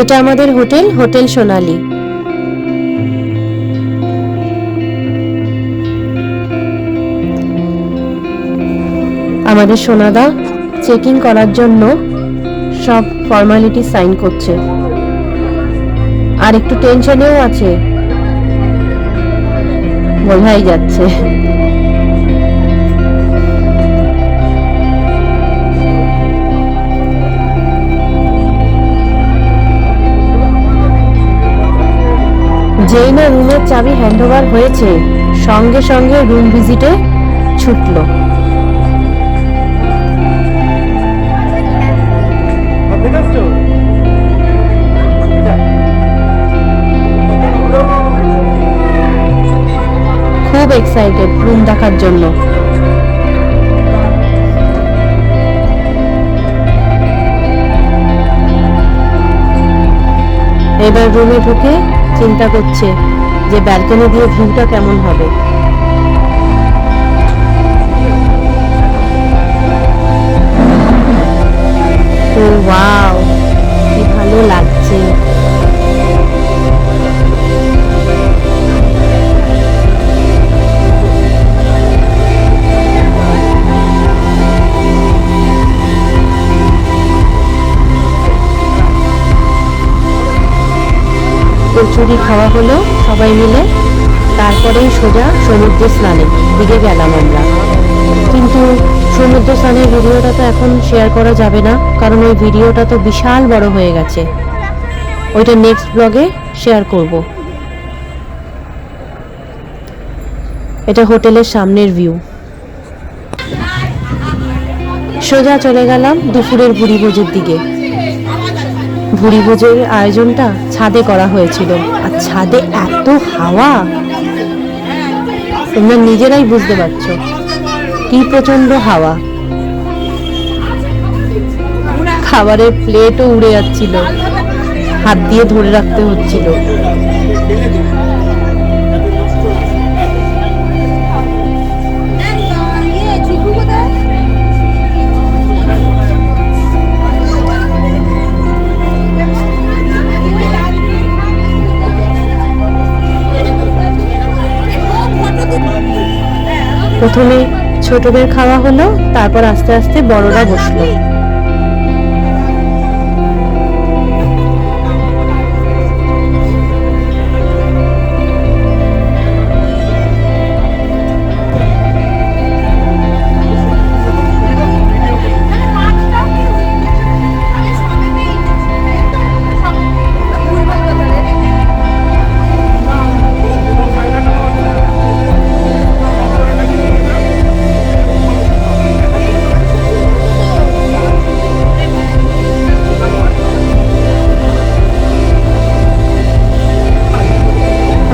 এটা আমাদের hotel hotel সোনালী। আমাদের সোনাদা চেকিং করার জন্য সব ফর্মালিটি সাইন করছে। আর একটু টেনশনেও আছে। বোঝাই যাচ্ছে। যেই রুমের চাবি হ্যান্ডওভার হয়েছে, সঙ্গে সঙ্গে রুম ভিজিটে ছুটলো। খুব এক্সাইটেড রুম দেখার জন্য। এবার রুমে ঢুকে চিন্তা করছে যে ব্যালকনি দিয়ে ভিউটা কেমন হবে। কচুরি খাওয়া হলো, সবাই মিলে। তারপরেই সোজা সমুদ্র স্নানে দিকে গেলাম আমরা। কিন্তু সমুদ্র স্নানের ভিডিওটা তো এখন শেয়ার করা যাবে না, কারণ ওই ভিডিওটা তো বিশাল বড় হয়ে গেছে। ওইটা নেক্সট ব্লগে শেয়ার করব। এটা হোটেলের সামনের ভিউ সোজা চলে গেলাম দুপুরের বুড়ি ভোজের দিকে। ভুড়ি ভোজের আয়োজনটা ছাদে করা হয়েছিল। আর ছাদে এত হাওয়া! তোমরা নিজেরাই বুঝতে পারছ কি প্রচণ্ড হাওয়া। খাবারের প্লেটও উড়ে যাচ্ছিল। হাত দিয়ে ধরে রাখতে হচ্ছিল। প্রথমে ছোটদের খাওয়া হলো তারপর আস্তে আস্তে বড়রা বসল।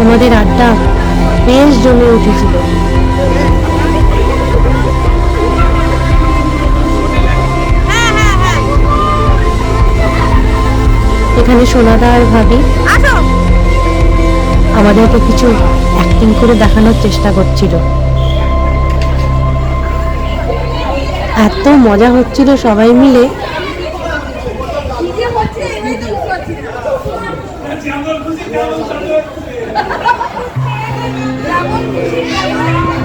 আমাদের আড্ডা বেশ জমে উঠেছিল। এখানে সোনাদা আর ভাবি আমাদেরকে কিছু অ্যাক্টিং করে দেখানোর চেষ্টা করছিল। এত মজা হচ্ছিল সবাই মিলে। আমার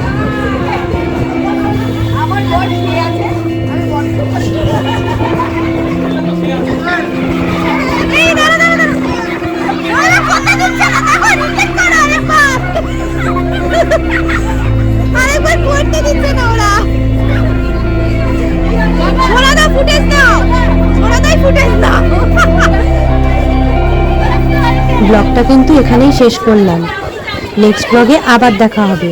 ব্লগটা কিন্তু এখানেই শেষ করলাম। নেক্সট ব্লগে আবার দেখা হবে।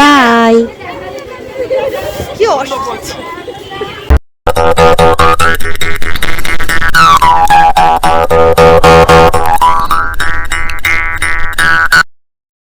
বাই কি অসুবিধা